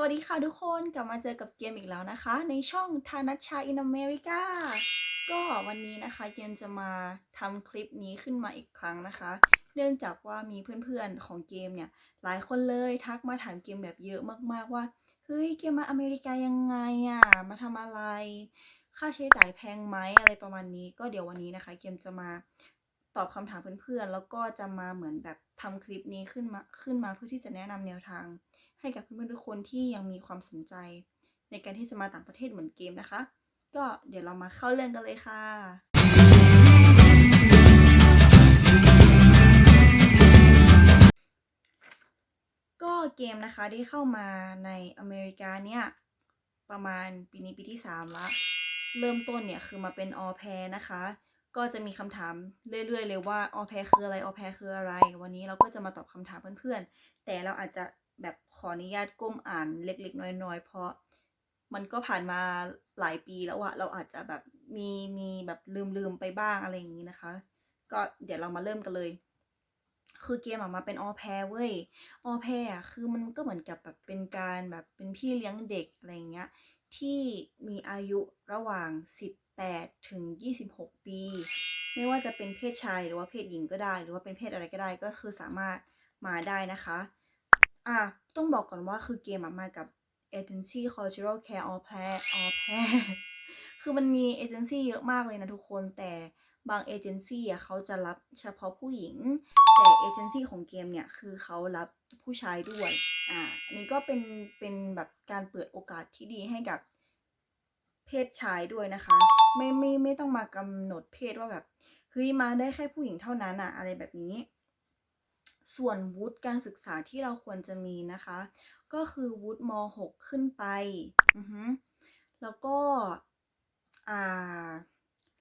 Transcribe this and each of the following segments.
สวัสดีค่ะทุกคนกลับมาเจอกับเกมอีกแล้วนะคะ ในช่องทานัชชาอินอเมริกาก็วันนี้นะคะเกมจะมาทำคลิปนี้ขึ้นมาอีกครั้งนะคะ เนื่องจากว่ามีเพื่อนๆของเกมเนี่ยหลายคนเลยทักมาถามเกมแบบเยอะมากๆว่าเฮ้ยเกมมาอเมริกายังไงอะมาทำอะไร ค่าใช้จ่ายแพงไหมอะไรประมาณนี้ ก็เดี๋ยววันนี้นะคะ เกมจะมาตอบคำถามเพื่อนๆแล้วก็จะมาเหมือนแบบทำคลิปนี้ขึ้นมาขึ้นมาเพื่อที่จะแนะนำแนวทาง ให้กับเพื่อนๆทุกคนที่ยังมีความสนใจ ในการที่จะมาต่างประเทศเหมือนเกมนะคะ ก็เดี๋ยวเรามาเข้าเรื่องกันเลยค่ะก็เกมนะคะได้เข้ามาในอเมริกาเนี่ย ประมาณปีนี้ปีที่ 3 ละ เริ่มต้นเนี่ยคือมาเป็นออแพนะคะ ก็จะมีคำถามเรื่อยๆเลยว่าออแพคืออะไรออแพคืออะไร วันนี้เราก็จะมาตอบคำถามเพื่อนๆ แต่เราอาจจะ แบบขออนุญาตก้มอ่านเล็ก ๆ น้อย ๆ เพราะมันก็ผ่านมาหลายปีแล้วอะเราอาจจะแบบมีมีแบบลืมๆไปบ้างอะไรอย่างนี้นะคะ ก็เดี๋ยวเรามาเริ่มกันเลย คือเกมออกมาเป็นออแพรเว้ยออแพรอะคือมันก็เหมือนกับแบบเป็นการแบบเป็นพี่เลี้ยงเด็กอะไรอย่างเงี้ยที่มีอายุระหว่าง 18 ถึง 26 ปี ไม่ว่าจะเป็นเพศชายหรือว่าเพศหญิงก็ได้ หรือว่าเป็นเพศอะไรก็ได้ก็คือสามารถมาได้นะคะ อะต้องบอกก่อนว่าคือเกมอะมากับ Agency Cultural Care All Pair All Pair คือมันมีเอเจนซี่เยอะมากเลยนะทุกคนแต่บางเอเจนซี่อะเขาจะรับเฉพาะผู้หญิง แต่เอเจนซี่ของเกมเนี่ยคือเขารับผู้ชายด้วยอ่าอันนี้ก็เป็นเป็นแบบการเปิดโอกาสที่ดีให้กับเพศชายด้วยนะคะ ไม่ไม่ไม่ต้องมากำหนดเพศว่าแบบเฮ้ยมาได้แค่ผู้หญิงเท่านั้นอะอะไรแบบนี้ ส่วนวุฒิการศึกษาที่เราควรจะมีนะคะ ก็คือวุฒิม .6 ขึ้นไปแล้วก็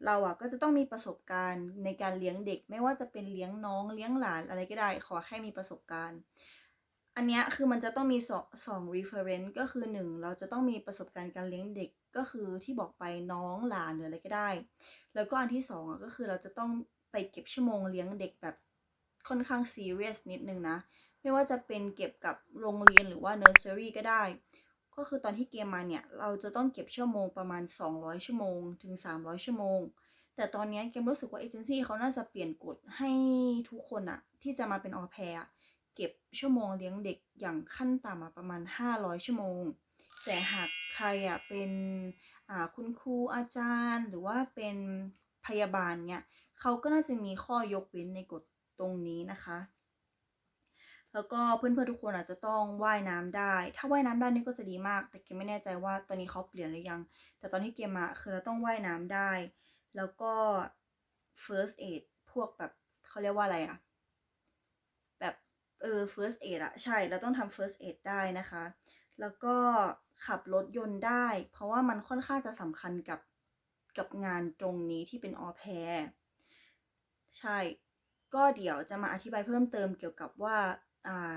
เราอะก็จะต้องมีประสบการณ์ในการเลี้ยงเด็ก ไม่ว่าจะเป็นเลี้ยงน้องเลี้ยงหลานอะไรก็ได้ ขอแค่มีประสบการณ์ อันนี้คือมันจะต้องมีสองสอง reference ก็คือหนึ่งเราจะต้องมีประสบการณ์การเลี้ยงเด็กก็คือที่บอกไปน้องหลานหรืออะไรก็ได้ แล้วก็อันที่สองอะก็คือเราจะต้องไปเก็บชั่วโมงเลี้ยงเด็กแบบ ค่อนข้าง serious นิดนึงนะ ไม่ว่าจะเป็นเก็บกับโรงเรียนหรือว่า nursery ก็ได้ ก็คือตอนที่เกมมาเนี่ย เราจะต้องเก็บชั่วโมงประมาณ 200 ชั่วโมง ถึง 300 ชั่วโมง แต่ตอนนี้เกมรู้สึกว่าเอเจนซี่เขาน่าจะเปลี่ยนกฎให้ทุกคนอะที่จะมาเป็นออแพรอะเก็บชั่วโมงเลี้ยงเด็กอย่างขั้นต่ำอะประมาณ 500 ชั่วโมง แต่หากใครอะเป็นคุณครูอาจารย์ หรือว่าเป็นพยาบาลเนี่ยเขาก็น่าจะมีข้อยกเว้นในกฎ ตรงนี้นะคะ แล้วก็เพื่อนๆทุกคนอาจจะต้องว่ายน้ำได้ ถ้าว่ายน้ำได้นี่ก็จะดีมาก แต่เกมไม่แน่ใจว่าตอนนี้เขาเปลี่ยนหรือยัง แต่ตอนที่เกมมาคือเราต้องว่ายน้ำได้ แล้วก็ first aid พวกแบบเขาเรียกว่าอะไรอะแบบเออ first aid อะใช่ เราต้องทำ first aid ได้นะคะ แล้วก็ขับรถยนต์ได้ เพราะว่ามันค่อนข้างจะสำคัญกับกับงานตรงนี้ที่เป็นออแพรใช่ ก็เดี๋ยวจะมาอธิบายเพิ่มเติมเกี่ยวกับว่าอ่า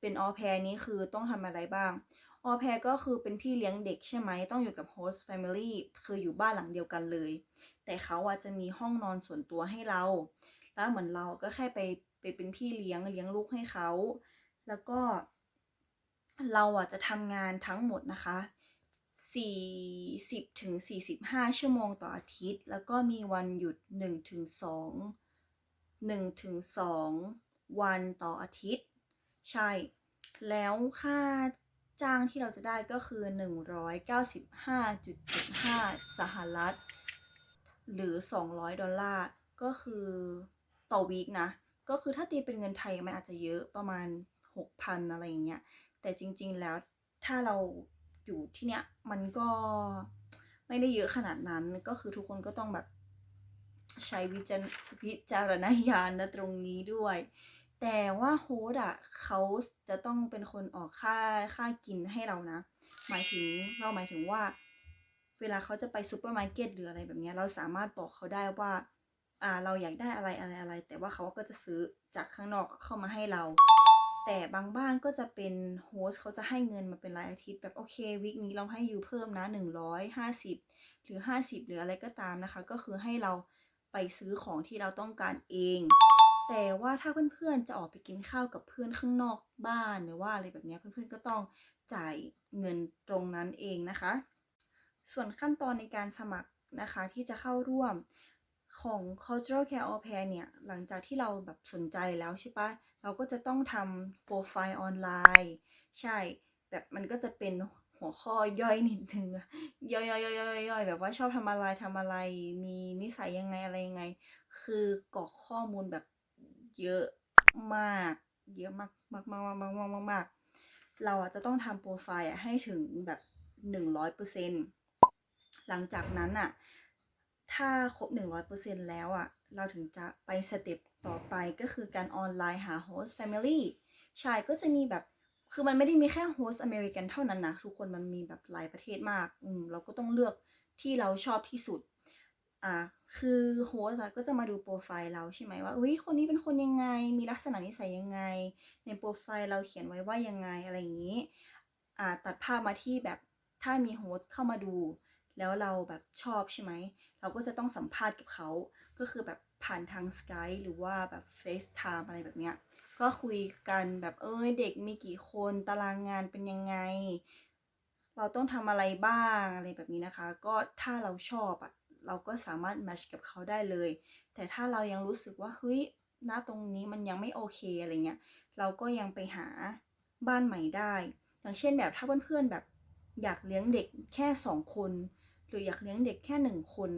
เป็นออแพรนี้คือต้องทำอะไรบ้างออแพรก็คือเป็นพี่เลี้ยงเด็กใช่ไหมต้องอยู่กับโฮสต์แฟมิลี่คืออยู่บ้านหลังเดียวกันเลย แต่เขาอะจะมีห้องนอนส่วนตัวให้เรา แล้วเหมือนเราก็แค่ไปไปเป็นพี่เลี้ยงเลี้ยงลูกให้เขา แล้วก็เราอะจะทำงานทั้งหมดนะคะ40ถึง45 ชั่วโมงต่ออาทิตย์ แล้วก็มีวันหยุด1ถึง2 1ถึง2วันต่ออาทิตย์ ใช่ แล้วค่าจ้างที่เราจะได้ก็คือ 195.75 สหรัฐ หรือ 200 ดอลลาร์ ก็คือต่อวีคนะ ก็คือถ้าตีเป็นเงินไทยมันอาจจะเยอะประมาณ 6,000 อะไรอย่างเงี้ย แต่จริงๆแล้วถ้าเราอยู่ที่เนี้ยมันก็ไม่ได้เยอะขนาดนั้น ก็คือทุกคนก็ต้องแบบ ใช้วิจารวิจารณญาณนะตรงนี้ด้วย แต่ว่าโฮสอะเขาจะต้องเป็นคนออกค่าค่ากินให้เรานะ หมายถึงเราหมายถึงว่า เวลาเขาจะไปซูเปอร์มาร์เก็ตหรืออะไรแบบนี้เราสามารถบอกเขาได้ว่าอ่าเราอยากได้อะไรอะไรอะไร แต่ว่าเขาก็จะซื้อจากข้างนอกเข้ามาให้เรา แต่บางบ้านก็จะเป็นโฮสเขาจะให้เงินมาเป็นรายอาทิตย์แบบโอเควีคนี้เราให้ยูเพิ่มนะ 150 หรือ 50 หรืออะไรก็ตามนะคะ ก็คือให้เรา ไปซื้อของที่เราต้องการเอง แต่ว่าถ้าเพื่อนๆจะออกไปกินข้าวกับเพื่อนข้างนอกบ้านหรือว่าอะไรแบบนี้เพื่อนๆก็ต้องจ่ายเงินตรงนั้นเองนะคะ ส่วนขั้นตอนในการสมัครนะคะที่จะเข้าร่วมของ cultural care au pair เนี่ย หลังจากที่เราแบบสนใจแล้วใช่ปะเราก็จะต้องทำโปรไฟล์ออนไลน์ ใช่ แบบมันก็จะเป็น หัวข้อย่อยนิดนึงย่อยย่อยย่อยย่อยแบบว่าชอบทำอะไรทำอะไร มีนิสัยยังไงอะไรยังไง คือกรอกข้อมูลแบบเยอะมาก เยอะมากมากมากมากมากมากมากเราอะจะต้องทำโปรไฟล์อะให้ถึงแบบหนึ่งร้อยเปอร์เซ็นหลังจากนั้นอะ ถ้าครบหนึ่งร้อยเปอร์เซ็นแล้วอะ เราถึงจะไปสเต็ปต่อไปก็คือการออนไลน์หาโฮสต์แฟมิลี่ชายก็จะมีแบบ คือมันไม่ได้มีแค่โฮสต์อเมริกันเท่านั้นนะ ทุกคนมันมีแบบหลายประเทศมากอืมเราก็ต้องเลือกที่เราชอบที่สุด อ่า คือโฮสต์ก็จะมาดูโปรไฟล์เราใช่ไหมว่าเฮ้ยคนนี้เป็นคนยังไง มีลักษณะนิสัยยังไง ในโปรไฟล์เราเขียนไว้ว่ายังไงอะไรอย่างนี้ อ่า ตัดภาพมาที่แบบถ้ามีโฮสต์เข้ามาดู แล้วเราแบบชอบใช่ไหม เราก็จะต้องสัมภาษณ์กับเขา ก็คือแบบผ่านทาง Skype หรือว่าแบบ FaceTime อะไรแบบเนี้ย ก็คุยกันแบบเอ้ยเด็กมีกี่คนตารางงานเป็นยังไง เราต้องทำอะไรบ้างอะไรแบบนี้นะคะ ก็ถ้าเราชอบอะเราก็สามารถแมชกับเขาได้เลย แต่ถ้าเรายังรู้สึกว่าเฮ้ยณตรงนี้มันยังไม่โอเคอะไรเงี้ย เราก็ยังไปหาบ้านใหม่ได้ อย่างเช่นแบบถ้าเพื่อนๆแบบอยากเลี้ยงเด็กแค่สองคน หรืออยากเลี้ยงเด็กแค่หนึ่งคน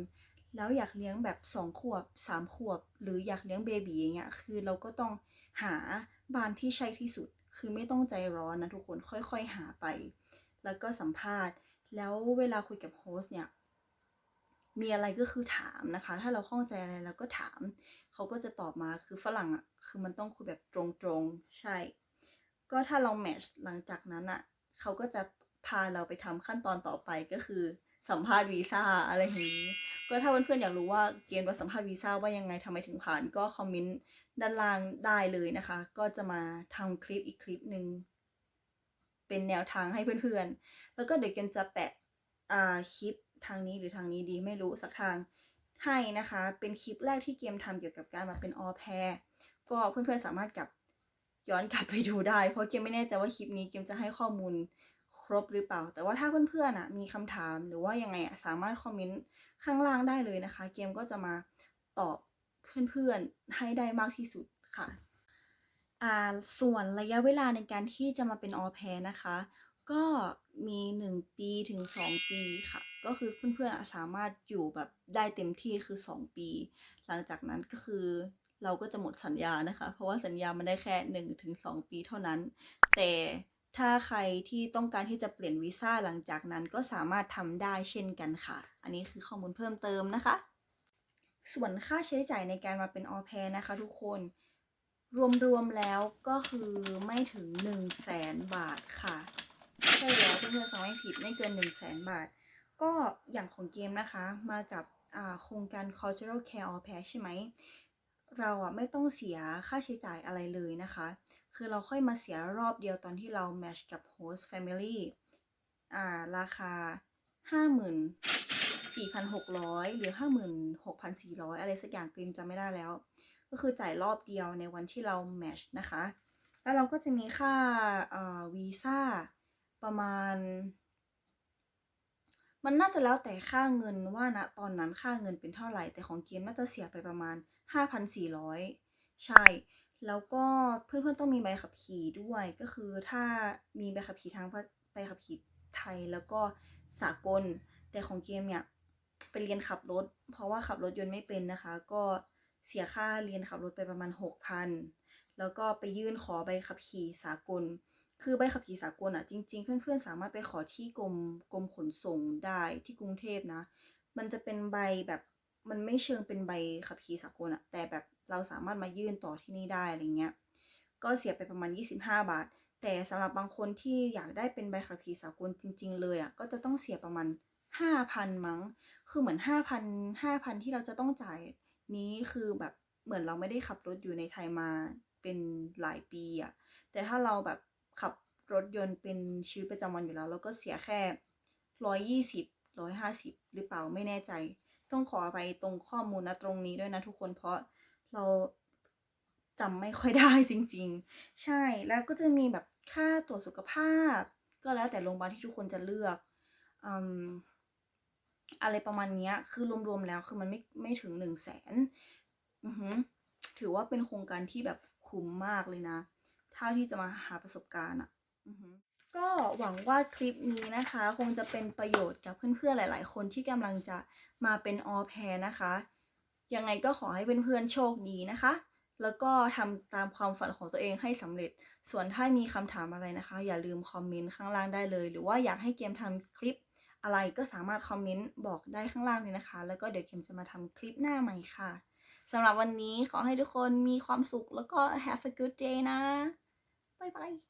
แล้วอยากเลี้ยงแบบสองขวบสามขวบ หรืออยากเลี้ยงเบบีอย่างเงี้ย คือเราก็ต้อง หาบ้านที่ใช่ที่สุด คือไม่ต้องใจร้อนนะทุกคนค่อยๆหาไป แล้วก็สัมภาษณ์ แล้วเวลาคุยกับโฮสเนี่ยมีอะไรก็คือถามนะคะ ถ้าเราข้องใจอะไรเราก็ถาม เขาก็จะตอบมาคือฝรั่งอะคือมันต้องคุยแบบตรงๆใช่ ก็ถ้าเราแมชหลังจากนั้นอะเขาก็จะพาเราไปทำขั้นตอนต่อไปก็คือสัมภาษณ์วีซ่าอะไรอย่างนี้ ก็ถ้าเพื่อนๆอยากรู้ว่าเกณฑ์การสัมภาษณ์วีซ่าว่ายังไงทำไมถึงผ่านก็คอมเมนต์ด้านล่างได้เลยนะคะ ก็จะมาทำคลิปอีกคลิปหนึ่งเป็นแนวทางให้เพื่อนๆ แล้วก็เดี๋ยวเกมจะแปะอ่าคลิปทางนี้หรือทางนี้ดีไม่รู้สักทางให้นะคะ เป็นคลิปแรกที่เกมทำเกี่ยวกับการมาเป็นออแพรก็เพื่อนๆสามารถกลับย้อนกลับไปดูได้ เพราะเกมไม่แน่ใจว่าคลิปนี้เกมจะให้ข้อมูล บหรือเปล่า แต่ว่าถ้าเพื่อนๆอะมีคำถามหรือว่ายังไงอะสามารถคอมเมนต์ข้างล่างได้เลยนะคะ เกมก็จะมาตอบเพื่อนๆให้ได้มากที่สุดค่ะอ่าส่วนระยะเวลาในการที่จะมาเป็นออแพรนะคะ ก็มี 1 ปีถึง 2 ปีค่ะ ก็คือเพื่อนๆสามารถอยู่แบบได้เต็มที่คือ 2 ปี หลังจากนั้นก็คือเราก็จะหมดสัญญานะคะ เพราะว่าสัญญามันได้แค่1ถึง2ปีเท่านั้น แต่ ถ้าใครที่ต้องการที่จะเปลี่ยนวีซ่าหลังจากนั้นก็สามารถทำได้เช่นกันค่ะ อันนี้คือข้อมูลเพิ่มเติมนะคะ ส่วนค่าใช้จ่ายในการมาเป็นออแพรนะคะ ทุกคน รวมๆแล้วก็คือไม่ถึง 1 0 0 0 0แสนบาทค่ะใช่แล้วเพื่อนๆฟังไม่ผิดไม่เกิน 1 0 0 0 0แสนบาท ก็อย่างของเกมนะคะมากับอ่าโครงการ cultural care au pair ใช่ไหม เราอะไม่ต้องเสียค่าใช้จ่ายอะไรเลยนะคะ คือเราค่อยมาเสียรอบเดียวตอนที่เรา match กับ host family อ่า ราคา 54,600 หรือ 56,400 อะไรสักอย่างเกมจำไม่ได้แล้ว ก็คือจ่ายรอบเดียวในวันที่เรา match นะคะ แล้วเราก็จะมีค่าวีซ่าประมาณ มันน่าจะแล้วแต่ค่าเงินว่านะตอนนั้นค่าเงินเป็นเท่าไหร่ แต่ของเกมน่าจะเสียไปประมาณ 5,400 ใช่ แล้วก็เพื่อนๆต้องมีใบขับขี่ด้วย ก็คือถ้ามีใบขับขี่ทางใบขับขี่ไทยแล้วก็สากล แต่ของเกมเนี่ยไปเรียนขับรถ เพราะว่าขับรถยนต์ไม่เป็นนะคะ ก็เสียค่าเรียนขับรถไปประมาณ 6,000 แล้วก็ไปยื่นขอใบขับขี่สากล คือใบขับขี่สากลอะจริง ๆ เพื่อนๆสามารถไปขอที่กรมกรมขนส่งได้ที่กรุงเทพนะ มันจะเป็นใบแบบ มันไม่เชิงเป็นใบขับขี่สากลอะแต่แบบเราสามารถมายื่นต่อที่นี่ได้อะไรเงี้ย ก็เสียไปประมาณ 25 บาท แต่สำหรับบางคนที่อยากได้เป็นใบขับขี่สากลจริง ๆ เลยอะก็จะต้องเสียประมาณ 5,000 มั้ง คือเหมือน 5,000 5,000 ที่เราจะต้องจ่ายนี้คือแบบเหมือนเราไม่ได้ขับรถอยู่ในไทยมาเป็นหลายปีอะแต่ถ้าเราแบบขับรถยนต์เป็นชีวิตประจำวันอยู่แล้ว เราก็เสียแค่ร้อยยี่สิบร้อยห้าสิบหรือเปล่าไม่แน่ใจ ต้องขอไปตรงข้อมูลนะตรงนี้ด้วยนะทุกคนเพราะเราจำไม่ค่อยได้จริง ๆ ใช่แล้วก็จะมีแบบค่าตรวจสุขภาพ ก็แล้วแต่โรงพยาบาลที่ทุกคนจะเลือกออะไรประมาณนี้คือรวมๆแล้วคือมันไม่ไม่ถึงหนึ่งแสนถือว่าเป็นโครงการที่แบบคุ้มมากเลยนะ เท่าที่จะมาหาประสบการณ์อะ ก็หวังว่าคลิปนี้นะคะ คงจะเป็นประโยชน์กับเพื่อนๆหลาย ๆ คนที่กำลังจะมาเป็นออแพรนะคะ ยังไงก็ขอให้เพื่อนๆโชคดีนะคะ แล้วก็ทำตามความฝันของตัวเองให้สำเร็จ ส่วนถ้ามีคำถามอะไรนะคะ อย่าลืมคอมเมนต์ข้างล่างได้เลย หรือว่าอยากให้เกมทำคลิปอะไรก็สามารถคอมเมนต์บอกได้ข้างล่างเลยนะคะ แล้วก็เดี๋ยวเกมจะมาทำคลิปหน้าใหม่ค่ะสำหรับวันนี้ขอให้ทุกคนมีความสุขแล้วก็ have a good day นะ บ๊ายบาย